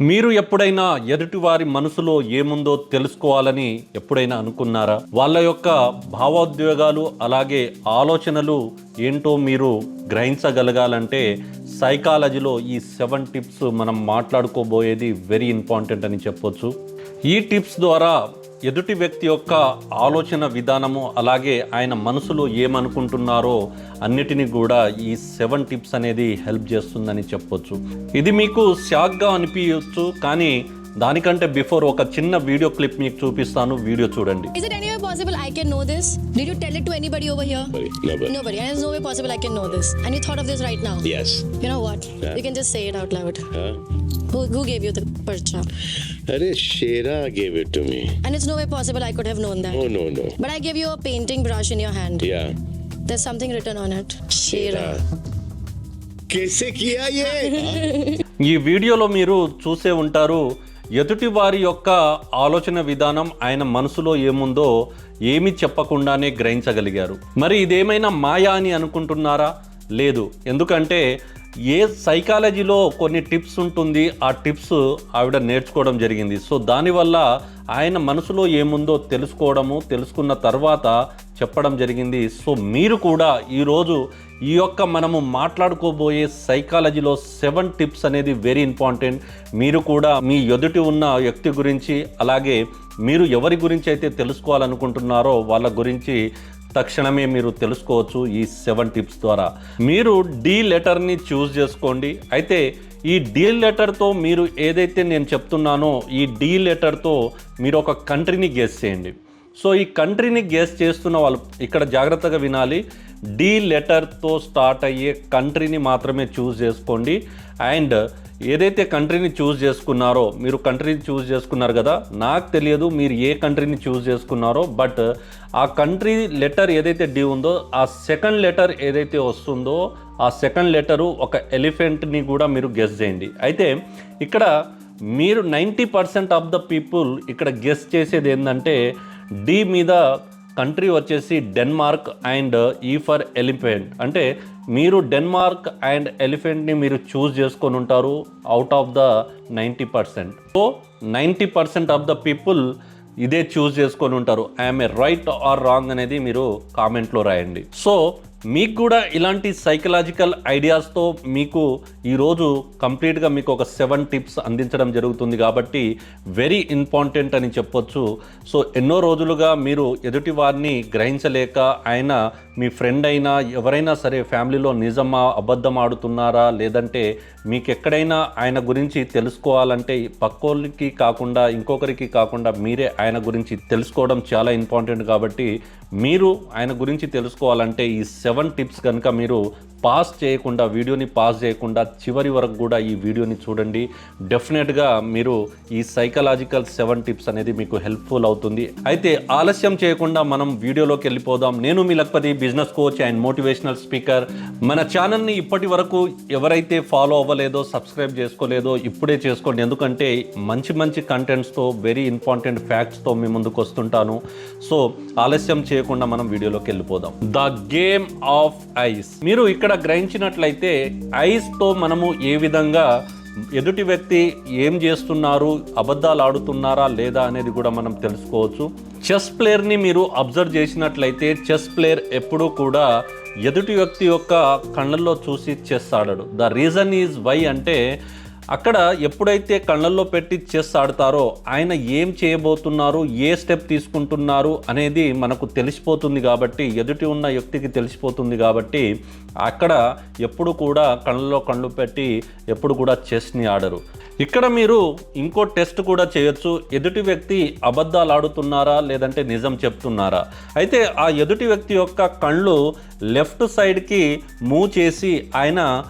మీరు ఎప్పుడైనా ఎదుటివారి మనసులో ఏముందో తెలుసుకోవాలని ఎప్పుడైనా అనుకున్నారా? వాళ్ళ యొక్క భావోద్వేగాలు అలాగే ఆలోచనలు ఏంటో మీరు గ్రహించగలగాలంటే సైకాలజీలో ఈ సెవెన్ టిప్స్ మనం మాట్లాడుకోబోయేది వెరీ ఇంపార్టెంట్ అని చెప్పొచ్చు. ఈ టిప్స్ ద్వారా ఎదుటి వ్యక్తి యొక్క ఆలోచన విధానము అలాగే ఆయన మనసులో ఏమనుకుంటున్నారో అన్నిటినీ కూడా ఈ సెవెన్ టిప్స్ అనేది హెల్ప్ చేస్తుందని చెప్పొచ్చు. ఇది మీకు షాక్గా అనిపించవచ్చు కానీ దానికంటే బిఫోర్ ఒక చిన్న వీడియో క్లిప్ మీకు చూపిస్తాను వీడియో చూడండి. Is it any way possible I can know this? Did you tell it to anybody over here? Nobody, never. Nobody. And there's no way possible I can know this. And you thought of this right now. Yes. You know what? Yeah. You can just say it out loud. Huh? Who, who gave you the percha? Arey, Shera gave it to me. And it's no way possible I could have known that. Oh, no, no. But I gave you a painting brush in your hand. Yeah. There's something written on it. Shera. कैसे किया ये ఈ వీడియోలో మీరు చూసే ఉంటారు ఎదుటి వారి యొక్క ఆలోచన విధానం ఆయన మనసులో ఏముందో ఏమి చెప్పకుండానే గ్రహించగలిగారు. మరి ఇదేమైనా మాయా అని అనుకుంటున్నారా? లేదు. ఎందుకంటే ఏ సైకాలజీలో కొన్ని టిప్స్ ఉంటుంది ఆ టిప్స్ ఆవిడ నేర్చుకోవడం జరిగింది. సో దానివల్ల ఆయన మనసులో ఏముందో తెలుసుకోవడము తెలుసుకున్న తర్వాత చెప్పడం జరిగింది. సో మీరు కూడా ఈరోజు ఈ యొక్క మనము మాట్లాడుకోబోయే సైకాలజీలో సెవెన్ టిప్స్ అనేది వెరీ ఇంపార్టెంట్. మీరు కూడా మీ ఎదుటి ఉన్న వ్యక్తి గురించి అలాగే మీరు ఎవరి గురించి అయితే తెలుసుకోవాలనుకుంటున్నారో వాళ్ళ గురించి తక్షణమే మీరు తెలుసుకోవచ్చు ఈ సెవెన్ టిప్స్ ద్వారా. మీరు డీ లెటర్ని చూస్ చేసుకోండి. అయితే ఈ డీ లెటర్తో మీరు ఏదైతే నేను చెప్తున్నానో ఈ డీ లెటర్తో మీరు ఒక కంట్రీని గెస్ చేయండి. సో ఈ కంట్రీని గెస్ చేస్తున్న వాళ్ళు ఇక్కడ జాగ్రత్తగా వినాలి. డీ లెటర్తో స్టార్ట్ అయ్యే కంట్రీని మాత్రమే చూస్ చేసుకోండి. అండ్ ఏదైతే కంట్రీని చూస్ చేసుకున్నారో మీరు కంట్రీని చూస్ చేసుకున్నారు కదా నాకు తెలియదు మీరు ఏ కంట్రీని చూస్ చేసుకున్నారో బట్ ఆ కంట్రీ లెటర్ ఏదైతే డి ఉందో ఆ సెకండ్ లెటర్ ఏదైతే వస్తుందో ఆ సెకండ్ లెటరు ఒక ఎలిఫెంట్ని కూడా మీరు గెస్ చేయండి. అయితే ఇక్కడ మీరు ninety percent of the people ఇక్కడ గెస్ చేసేది ఏంటంటే డి మీద కంట్రీ వచ్చేసి Denmark and E for elephant. అంటే మీరు డెన్మార్క్ అండ్ ఎలిఫెంట్ని మీరు చూస్ చేసుకొని ఉంటారు out of the ninety percent. So ninety percent of the people ఇదే చూస్ చేసుకొని ఉంటారు. I'm a right or wrong అనేది మీరు కామెంట్లో రాయండి. సో మీకు కూడా ఇలాంటి సైకలాజికల్ ఐడియాస్తో మీకు ఈరోజు కంప్లీట్గా మీకు ఒక సెవెన్ టిప్స్ అందించడం జరుగుతుంది కాబట్టి వెరీ ఇంపార్టెంట్ అని చెప్పొచ్చు. సో ఎన్నో రోజులుగా మీరు ఎదుటి వారిని గ్రహించలేక ఆయన మీ ఫ్రెండ్ అయినా ఎవరైనా సరే ఫ్యామిలీలో నిజమా అబద్ధం ఆడుతున్నారా? లేదంటే మీకు ఎక్కడైనా ఆయన గురించి తెలుసుకోవాలంటే పక్కోళ్ళకి కాకుండా ఇంకొకరికి కాకుండా మీరే ఆయన గురించి తెలుసుకోవడం చాలా ఇంపార్టెంట్ కాబట్టి మీరు ఆయన గురించి తెలుసుకోవాలంటే ఈ సెవెన్ టిప్స్ కనుక మీరు పాస్ చేయకుండా వీడియోని పాస్ చేయకుండా చివరి వరకు కూడా ఈ వీడియోని చూడండి. డెఫినెట్గా మీరు ఈ సైకలాజికల్ సెవెన్ టిప్స్ అనేది మీకు హెల్ప్ఫుల్ అవుతుంది. అయితే ఆలస్యం చేయకుండా మనం వీడియోలోకి వెళ్ళిపోదాం. నేను మీ lakhpati business coach and motivational speaker మన ఛానల్ని ఇప్పటి వరకు ఎవరైతే ఫాలో అవ్వలేదో సబ్స్క్రైబ్ చేసుకోలేదో ఇప్పుడే చేసుకోండి. ఎందుకంటే మంచి మంచి కంటెంట్స్తో వెరీ ఇంపార్టెంట్ ఫ్యాక్ట్స్తో మీ ముందుకు వస్తుంటాను. సో ఆలస్యం చేయకుండా మనం వీడియోలోకి వెళ్ళిపోదాం. ద గేమ్ ఆఫ్ ఐస్ మీరు ఇక్కడ గ్రహించినట్లయితే ఐస్తో మనము ఏ విధంగా ఎదుటి వ్యక్తి ఏం చేస్తున్నారు అబద్ధాలు ఆడుతున్నారా లేదా అనేది కూడా మనం తెలుసుకోవచ్చు. చెస్ ప్లేయర్ని మీరు అబ్జర్వ్ చేసినట్లయితే చెస్ ప్లేయర్ ఎప్పుడూ కూడా ఎదుటి వ్యక్తి యొక్క కళ్ళల్లో చూసి చెస్ ఆడడు. ద రీజన్ ఈజ్ వై అంటే అక్కడ ఎప్పుడైతే కళ్ళల్లో పెట్టి చెస్ ఆడతారో ఆయన ఏం చేయబోతున్నారు ఏ స్టెప్ తీసుకుంటున్నారు అనేది మనకు తెలిసిపోతుంది కాబట్టి ఎదుటి ఉన్న వ్యక్తికి తెలిసిపోతుంది కాబట్టి అక్కడ ఎప్పుడు కూడా కళ్ళలో కళ్ళు పెట్టి ఎప్పుడు కూడా చెస్ని ఆడరు. ఇక్కడ మీరు ఇంకో టెస్ట్ కూడా చేయొచ్చు. ఎదుటి వ్యక్తి అబద్ధాలు ఆడుతున్నారా లేదంటే నిజం చెప్తున్నారా? అయితే ఆ ఎదుటి వ్యక్తి యొక్క కళ్ళు లెఫ్ట్ సైడ్కి మూవ్ చేసి ఆయన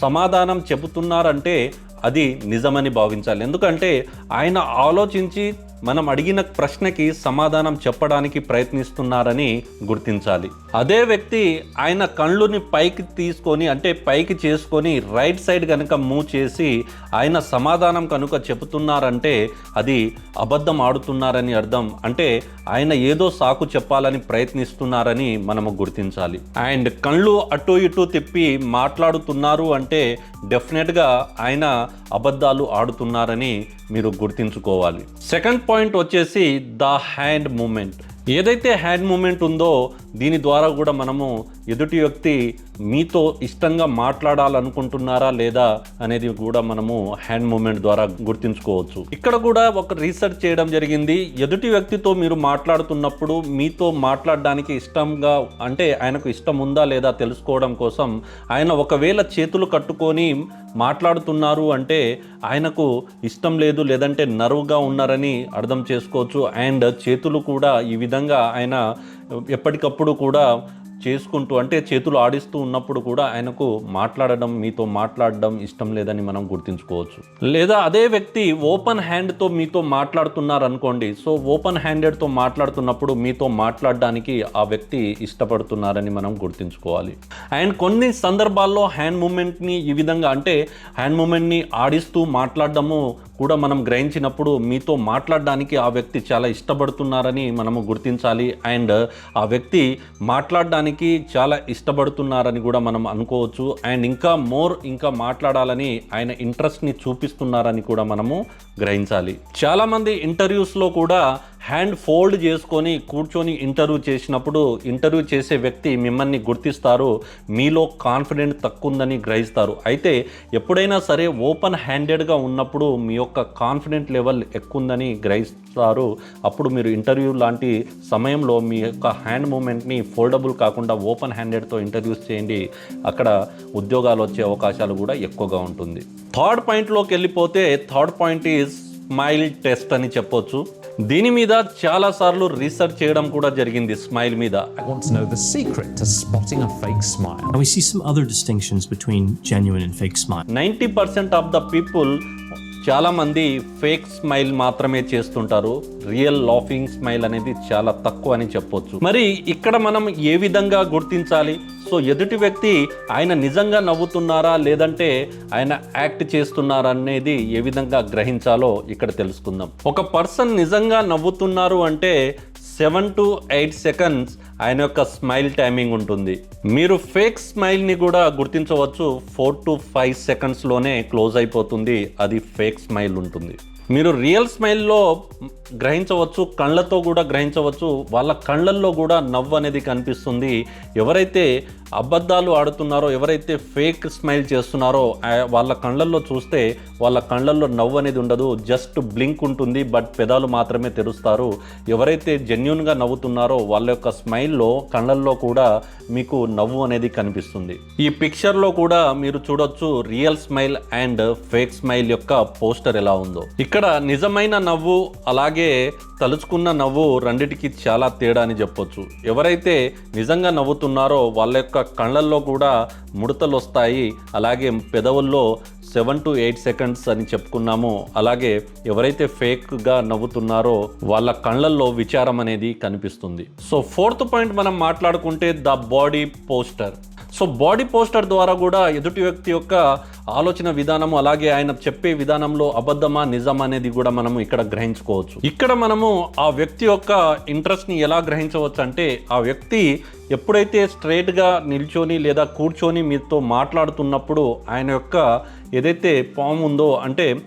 సమాధానం చెబుతున్నారంటే అది నిజమని భావించాలి. ఎందుకంటే ఆయన ఆలోచించి మనం అడిగిన ప్రశ్నకి సమాధానం చెప్పడానికి ప్రయత్నిస్తున్నారని గుర్తించాలి. అదే వ్యక్తి ఆయన కళ్ళుని పైకి తీసుకొని అంటే పైకి చేసుకొని రైట్ సైడ్ కనుక మూవ్ చేసి ఆయన సమాధానం కనుక చెబుతున్నారంటే అది అబద్ధం ఆడుతున్నారని అర్థం. అంటే ఆయన ఏదో సాకు చెప్పాలని ప్రయత్నిస్తున్నారని మనము గుర్తించాలి. అండ్ కళ్ళు అటు ఇటు తిప్పి మాట్లాడుతున్నారు అంటే డెఫినెట్గా ఆయన అబద్ధాలు ఆడుతున్నారని మీరు గుర్తించుకోవాలి. సెకండ్ పాయింట్ వచ్చేసి ద హ్యాండ్ మూమెంట్. ఏదైతే హ్యాండ్ మూమెంట్ ఉందో దీని ద్వారా కూడా మనము ఎదుటి వ్యక్తి మీతో ఇష్టంగా మాట్లాడాలనుకుంటున్నారా లేదా అనేది కూడా మనము హ్యాండ్ మూమెంట్ ద్వారా గుర్తించుకోవచ్చు. ఇక్కడ కూడా ఒక రీసెర్చ్ చేయడం జరిగింది. ఎదుటి వ్యక్తితో మీరు మాట్లాడుతున్నప్పుడు మీతో మాట్లాడడానికి ఇష్టంగా అంటే ఆయనకు ఇష్టం ఉందా లేదా తెలుసుకోవడం కోసం ఆయన ఒకవేళ చేతులు కట్టుకొని మాట్లాడుతున్నారు అంటే ఆయనకు ఇష్టం లేదు లేదంటే నరువుగా ఉన్నారని అర్థం చేసుకోవచ్చు. అండ్ చేతులు కూడా ఈ విధంగా ఆయన ఎప్పటికప్పుడు కూడా చేసుకుంటూ అంటే చేతులు ఆడిస్తూ ఉన్నప్పుడు కూడా ఆయనకు మాట్లాడడం మీతో మాట్లాడడం ఇష్టం లేదని మనం గుర్తించుకోవచ్చు. లేదా అదే వ్యక్తి ఓపెన్ హ్యాండ్తో మీతో మాట్లాడుతున్నారు అనుకోండి సో ఓపెన్ హ్యాండెడ్తో మాట్లాడుతున్నప్పుడు మీతో మాట్లాడడానికి ఆ వ్యక్తి ఇష్టపడుతున్నారని మనం గుర్తించుకోవాలి. అండ్ కొన్ని సందర్భాల్లో హ్యాండ్ మూమెంట్ని ఈ విధంగా అంటే హ్యాండ్ మూమెంట్ని ఆడిస్తూ మాట్లాడడము కూడా మనం గ్రహించినప్పుడు మీతో మాట్లాడడానికి ఆ వ్యక్తి చాలా ఇష్టపడుతున్నారని మనము గుర్తించాలి. అండ్ ఆ వ్యక్తి మాట్లాడడానికి చాలా ఇష్టపడుతున్నారని కూడా మనం అనుకోవచ్చు. అండ్ ఇంకా మోర్ ఇంకా మాట్లాడాలని ఆయన ఇంట్రెస్ట్ని చూపిస్తున్నారని కూడా మనము గ్రహించాలి. చాలామంది ఇంటర్వ్యూస్లో కూడా హ్యాండ్ ఫోల్డ్ చేసుకొని కూర్చొని ఇంటర్వ్యూ చేసినప్పుడు ఇంటర్వ్యూ చేసే వ్యక్తి మిమ్మల్ని గుర్తిస్తారు మీలో కాన్ఫిడెంట్ తక్కువ ఉందని గ్రహిస్తారు. అయితే ఎప్పుడైనా సరే ఓపెన్ హ్యాండెడ్గా ఉన్నప్పుడు మీ యొక్క కాన్ఫిడెంట్ లెవెల్ ఎక్కువ ఉందని గ్రహిస్తారు. అప్పుడు మీరు ఇంటర్వ్యూ లాంటి సమయంలో మీ యొక్క హ్యాండ్ మూమెంట్ని ఫోల్డబుల్ కాకుండా ఓపెన్ హ్యాండెడ్తో ఇంటర్వ్యూస్ చేయండి. అక్కడ ఉద్యోగాలు వచ్చే అవకాశాలు కూడా ఎక్కువగా ఉంటుంది. థర్డ్ పాయింట్లోకి వెళ్ళిపోతే third point is smile test అని చెప్పొచ్చు. దీని మీద చాలాసార్లు రీసెర్చ్ చేయడం కూడా జరిగింది స్మైల్ మీద I want to know the secret to spotting a fake smile. And we see some other distinctions between genuine and fake smile. Ninety percent of the people చాలామంది ఫేక్ స్మైల్ మాత్రమే చేస్తుంటారు real laughing smile అనేది చాలా తక్కువ అని చెప్పొచ్చు మరి ఇక్కడ మనం ఏ విధంగా గుర్తించాలి సో ఎదుటి వ్యక్తి ఆయన నిజంగా నవ్వుతున్నారా లేదంటే ఆయన యాక్ట్ చేస్తున్నారా అనేది ఏ విధంగా గ్రహించాలో ఇక్కడ తెలుసుకుందాం. ఒక పర్సన్ నిజంగా నవ్వుతున్నారు అంటే సెవెన్ టు ఎయిట్ సెకండ్స్ ఆయన యొక్క స్మైల్ టైమింగ్ ఉంటుంది. మీరు ఫేక్ స్మైల్ని కూడా గుర్తించవచ్చు. ఫోర్ టు ఫైవ్ సెకండ్స్లోనే క్లోజ్ అయిపోతుంది. అది ఫేక్ స్మైల్ ఉంటుంది. మీరు రియల్ స్మైల్లో గ్రహించవచ్చు. కళ్ళతో కూడా గ్రహించవచ్చు. వాళ్ళ కళ్ళల్లో కూడా నవ్వు అనేది కనిపిస్తుంది. ఎవరైతే అబద్ధాలు ఆడుతున్నారో ఎవరైతే ఫేక్ స్మైల్ చేస్తున్నారో వాళ్ళ కళ్ళల్లో చూస్తే వాళ్ళ కళ్ళల్లో నవ్వు అనేది ఉండదు. జస్ట్ బ్లింక్ ఉంటుంది. బట్ పెదాలు మాత్రమే తెరుస్తారు. ఎవరైతే జెన్యున్గా నవ్వుతున్నారో వాళ్ళ యొక్క స్మైల్ స్మైల్లో కళ్ళల్లో కూడా మీకు నవ్వు అనేది కనిపిస్తుంది. ఈ పిక్చర్లో కూడా మీరు చూడొచ్చు real smile and fake smile యొక్క పోస్టర్ ఎలా ఉందో. ఇక్కడ నిజమైన నవ్వు అలాగే తలుచుకున్న నవ్వు రెండిటికి చాలా తేడా అని చెప్పొచ్చు. ఎవరైతే నిజంగా నవ్వుతున్నారో వాళ్ళ యొక్క కళ్ళల్లో కూడా ముడతలు వస్తాయి అలాగే పెదవుల్లో సెవెన్ టు ఎయిట్ సెకండ్స్ అని చెప్పుకున్నామో. అలాగే ఎవరైతే ఫేక్గా నవ్వుతున్నారో వాళ్ళ కళ్ళల్లో విచారం అనేది కనిపిస్తుంది. సో ఫోర్త్ పాయింట్ మనం మాట్లాడుకుంటే the body poster. So body poster ద్వారా కూడా ఎదుటి వ్యక్తి యొక్క ఆలోచన విధానము అలాగే ఆయన చెప్పే విధానంలో అబద్ధమా నిజం అనేది కూడా మనము ఇక్కడ గ్రహించుకోవచ్చు. ఇక్కడ మనము ఆ వ్యక్తి యొక్క ఇంట్రెస్ట్ని ఎలా గ్రహించవచ్చు అంటే ఆ వ్యక్తి ఎప్పుడైతే స్ట్రైట్గా నిల్చొని లేదా కూర్చొని మీతో మాట్లాడుతున్నప్పుడు ఆయన యొక్క ఏదైతే పాము ఉందో అంటే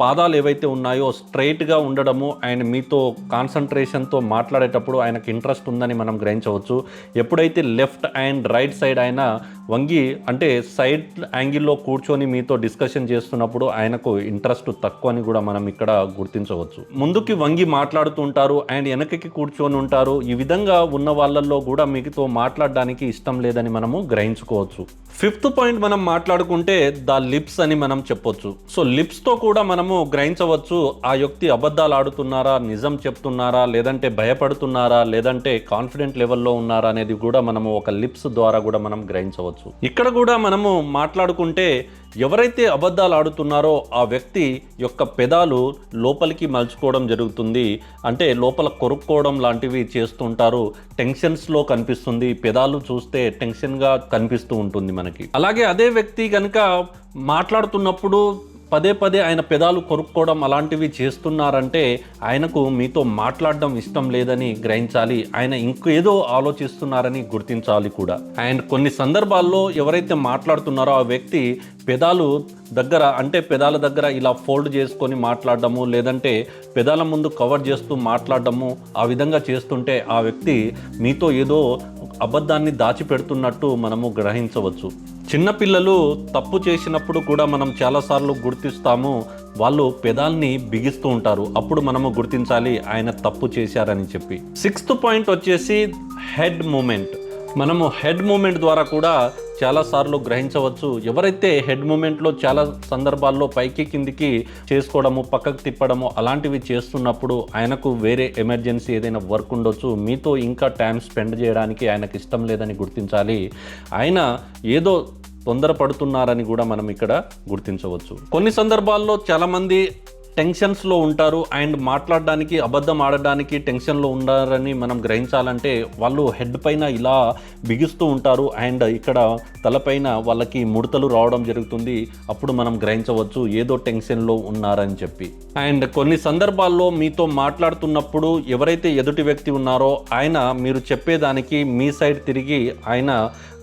పాదాలు ఏవైతే ఉన్నాయో స్ట్రైట్గా ఉండడము అండ్ మీతో కాన్సన్ట్రేషన్తో మాట్లాడేటప్పుడు ఆయనకు ఇంట్రెస్ట్ ఉందని మనం గ్రహించవచ్చు. ఎప్పుడైతే లెఫ్ట్ అండ్ రైట్ సైడ్ ఆయన వంగి అంటే సైడ్ యాంగిల్లో కూర్చొని మీతో డిస్కషన్ చేస్తున్నప్పుడు ఆయనకు ఇంట్రెస్ట్ తక్కువ అని కూడా మనం ఇక్కడ గుర్తించవచ్చు. ముందుకి వంగి మాట్లాడుతుంటారు అండ్ వెనకకి కూర్చొని ఉంటారు. ఈ విధంగా ఉన్న వాళ్ళల్లో కూడా మీతో మాట్లాడడానికి ఇష్టం లేదని మనము గ్రహించుకోవచ్చు. ఫిఫ్త్ పాయింట్ మనం మాట్లాడుకుంటే ద లిప్స్ అని మనం చెప్పొచ్చు. సో లిప్స్తో కూడా మనము గ్రహించవచ్చు ఆ వ్యక్తి అబద్ధాలు ఆడుతున్నారా నిజం చెప్తున్నారా లేదంటే భయపడుతున్నారా లేదంటే కాన్ఫిడెంట్ లెవెల్లో ఉన్నారా అనేది కూడా మనము ఒక లిప్స్ ద్వారా కూడా మనం గ్రహించవచ్చు. గుర్తించవచ్చు ఇక్కడ కూడా మనము మాట్లాడుకుంటే ఎవరైతే అబద్ధాలు ఆడుతున్నారో ఆ వ్యక్తి యొక్క పెదాలు లోపలికి మలుచుకోవడం జరుగుతుంది. అంటే లోపల కొరుక్కోవడం లాంటివి చేస్తుంటారు. టెన్షన్స్లో కనిపిస్తుంది. పెదాలు చూస్తే టెన్షన్గా కనిపిస్తూ ఉంటుంది మనకి. అలాగే అదే వ్యక్తి కనుక మాట్లాడుతున్నప్పుడు పదే పదే ఆయన పెదాలు కొరుక్కోవడం అలాంటివి చేస్తున్నారంటే ఆయనకు మీతో మాట్లాడడం ఇష్టం లేదని గ్రహించాలి. ఆయన ఇంకేదో ఆలోచిస్తున్నారని గుర్తించాలి కూడా. అండ్ కొన్ని సందర్భాల్లో ఎవరైతే మాట్లాడుతున్నారో ఆ వ్యక్తి పెదాలు దగ్గర అంటే పెదాల దగ్గర ఇలా ఫోల్డ్ చేసుకొని మాట్లాడడము లేదంటే పెదాల ముందు కవర్ చేస్తూ మాట్లాడడము ఆ విధంగా చేస్తుంటే ఆ వ్యక్తి మీతో ఏదో అబద్ధాన్ని దాచిపెడుతున్నట్టు మనము గ్రహించవచ్చు. చిన్నపిల్లలు తప్పు చేసినప్పుడు కూడా మనం చాలాసార్లు గుర్తిస్తాము. వాళ్ళు పెదాల్ని బిగిస్తూ ఉంటారు. అప్పుడు మనము గుర్తించాలి ఆయన తప్పు చేశారని చెప్పి. సిక్స్త్ పాయింట్ వచ్చేసి హెడ్ మూమెంట్. మనము హెడ్ మూమెంట్ ద్వారా కూడా చాలాసార్లు గ్రహించవచ్చు. ఎవరైతే హెడ్ మూమెంట్లో చాలా సందర్భాల్లో పైకి కిందికి చేసుకోవడము పక్కకు తిప్పడము అలాంటివి చేస్తున్నప్పుడు ఆయనకు వేరే ఎమర్జెన్సీ ఏదైనా వర్క్ ఉండొచ్చు. మీతో ఇంకా టైం స్పెండ్ చేయడానికి ఆయనకు ఇష్టం లేదని గుర్తించాలి. ఆయన ఏదో తొందరపడుతున్నారని కూడా మనం ఇక్కడ గుర్తించవచ్చు. కొన్ని సందర్భాల్లో చాలామంది టెన్షన్స్లో ఉంటారు అండ్ మాట్లాడడానికి అబద్ధం ఆడడానికి టెన్షన్లో ఉన్నారని మనం గ్రహించాలంటే వాళ్ళు హెడ్ పైన ఇలా బిగిస్తూ ఉంటారు అండ్ ఇక్కడ తలపైన వాళ్ళకి ముడతలు రావడం జరుగుతుంది. అప్పుడు మనం గ్రహించవచ్చు ఏదో టెన్షన్లో ఉన్నారని చెప్పి. అండ్ కొన్ని సందర్భాల్లో మీతో మాట్లాడుతున్నప్పుడు ఎవరైతే ఎదుటి వ్యక్తి ఉన్నారో ఆయన మీరు చెప్పేదానికి మీ సైడ్ తిరిగి ఆయన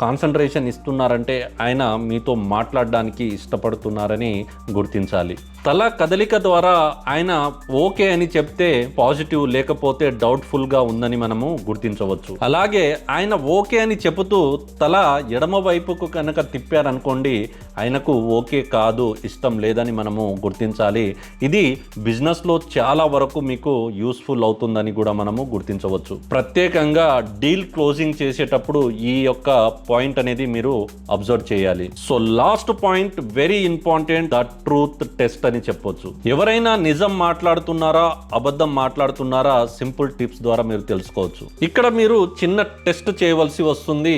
కాన్సన్ట్రేషన్ ఇస్తున్నారంటే ఆయన మీతో మాట్లాడడానికి ఇష్టపడుతున్నారని గుర్తించాలి. తల కదలిక ద్వారా ఆయన ఓకే అని చెప్తే పాజిటివ్ లేకపోతే డౌట్ఫుల్గా ఉందని మనము గుర్తించవచ్చు. అలాగే ఆయన ఓకే అని చెబుతూ తల ఎడమ వైపుకు కనుక తిప్పారనుకోండి ఆయనకు ఓకే కాదు ఇష్టం లేదని మనము గుర్తించాలి. ఇది బిజినెస్లో చాలా వరకు మీకు యూస్ఫుల్ అవుతుందని కూడా మనము గుర్తించవచ్చు. ప్రత్యేకంగా డీల్ క్లోజింగ్ చేసేటప్పుడు ఈ యొక్క పాయింట్ అనేది మీరు అబ్జర్వ్ చేయాలి. So last point very important the truth test అని చెప్పొచ్చు. ఎవరైనా నిజం మాట్లాడుతున్నారా అబద్ధం మాట్లాడుతున్నారా సింపుల్ టిప్స్ ద్వారా మీరు తెలుసుకోవచ్చు. ఇక్కడ మీరు చిన్న టెస్ట్ చేయవలసి వస్తుంది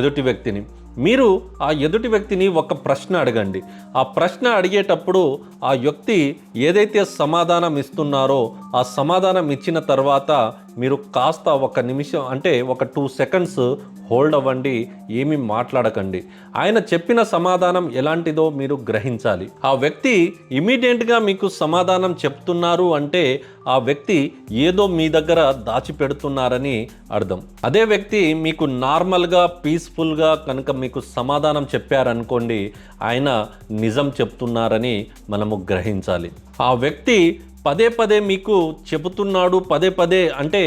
ఎదుటి వ్యక్తిని. మీరు ఆ ఎదుటి వ్యక్తిని ఒక ప్రశ్న అడగండి. ఆ ప్రశ్న అడిగేటప్పుడు ఆ వ్యక్తి ఏదైతే సమాధానం ఇస్తున్నారో ఆ సమాధానం ఇచ్చిన తర్వాత మీరు కాస్త ఒక నిమిషం అంటే ఒక టూ సెకండ్స్ హోల్డ్ అవ్వండి ఏమీ మాట్లాడకండి. ఆయన చెప్పిన సమాధానం ఎలాంటిదో మీరు గ్రహించాలి. ఆ వ్యక్తి ఇమీడియట్గా మీకు సమాధానం చెప్తున్నారు అంటే ఆ వ్యక్తి ఏదో మీ దగ్గర దాచిపెడుతున్నారని అర్థం. అదే వ్యక్తి మీకు నార్మల్గా పీస్ఫుల్గా కనుక మీకు సమాధానం చెప్పారనుకోండి ఆయన నిజం చెప్తున్నారని మనము గ్రహించాలి. ఆ వ్యక్తి పదే పదే మీకు చెబుతున్నాడు పదే పదే అంటే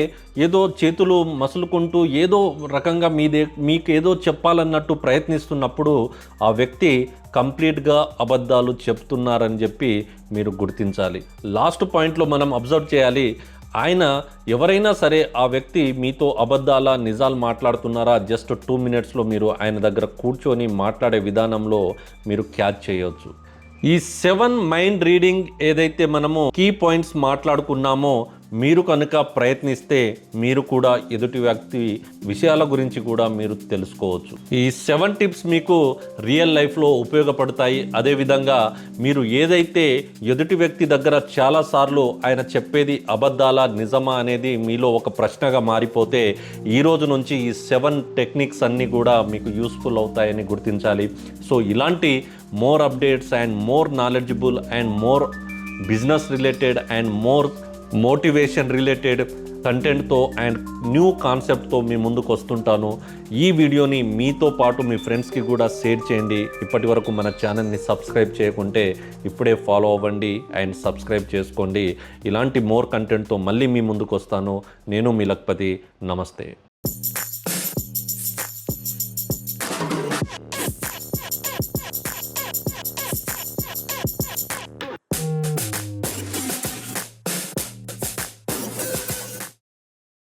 ఏదో చేతులు మసులుకుంటూ ఏదో రకంగా మీదే మీకు ఏదో చెప్పాలన్నట్టు ప్రయత్నిస్తున్నప్పుడు ఆ వ్యక్తి కంప్లీట్గా అబద్ధాలు చెప్తున్నారని చెప్పి మీరు గుర్తించాలి. లాస్ట్ పాయింట్లో మనం అబ్జర్వ్ చేయాలి ఆయన ఎవరైనా సరే ఆ వ్యక్తి మీతో అబద్ధాల నిజాలు మాట్లాడుతున్నారా? జస్ట్ టూ మినిట్స్లో మీరు ఆయన దగ్గర కూర్చొని మాట్లాడే విధానంలో మీరు క్యాచ్ చేయవచ్చు ఈ సెవెన్ మైండ్ రీడింగ్ ఏదైతే మనము కీ పాయింట్స్ మాట్లాడుకున్నామో మీరు కనుక ప్రయత్నిస్తే మీరు కూడా ఎదుటి వ్యక్తి విషయాల గురించి కూడా మీరు తెలుసుకోవచ్చు. ఈ సెవెన్ టిప్స్ మీకు రియల్ లైఫ్లో ఉపయోగపడతాయి. అదేవిధంగా మీరు ఏదైతే ఎదుటి వ్యక్తి దగ్గర చాలాసార్లు ఆయన చెప్పేది అబద్ధాలా నిజమా అనేది మీలో ఒక ప్రశ్నగా మారిపోతే ఈ రోజు నుంచి ఈ సెవెన్ టెక్నిక్స్ అన్నీ కూడా మీకు యూస్ఫుల్ అవుతాయని గుర్తించాలి. సో ఇలాంటి more updates and more knowledgeable and more business related and more motivation related కంటెంట్తో అండ్ న్యూ కాన్సెప్ట్తో మీ ముందుకు వస్తుంటాను. ఈ వీడియోని మీతో పాటు మీ ఫ్రెండ్స్కి కూడా షేర్ చేయండి. ఇప్పటి వరకు మన ఛానల్ని సబ్స్క్రైబ్ చేయకుంటే ఇప్పుడే ఫాలో అవ్వండి అండ్ సబ్స్క్రైబ్ చేసుకోండి. ఇలాంటి మోర్ కంటెంట్తో మళ్ళీ మీ ముందుకు వస్తాను. నేను మీ లక్పతి. నమస్తే.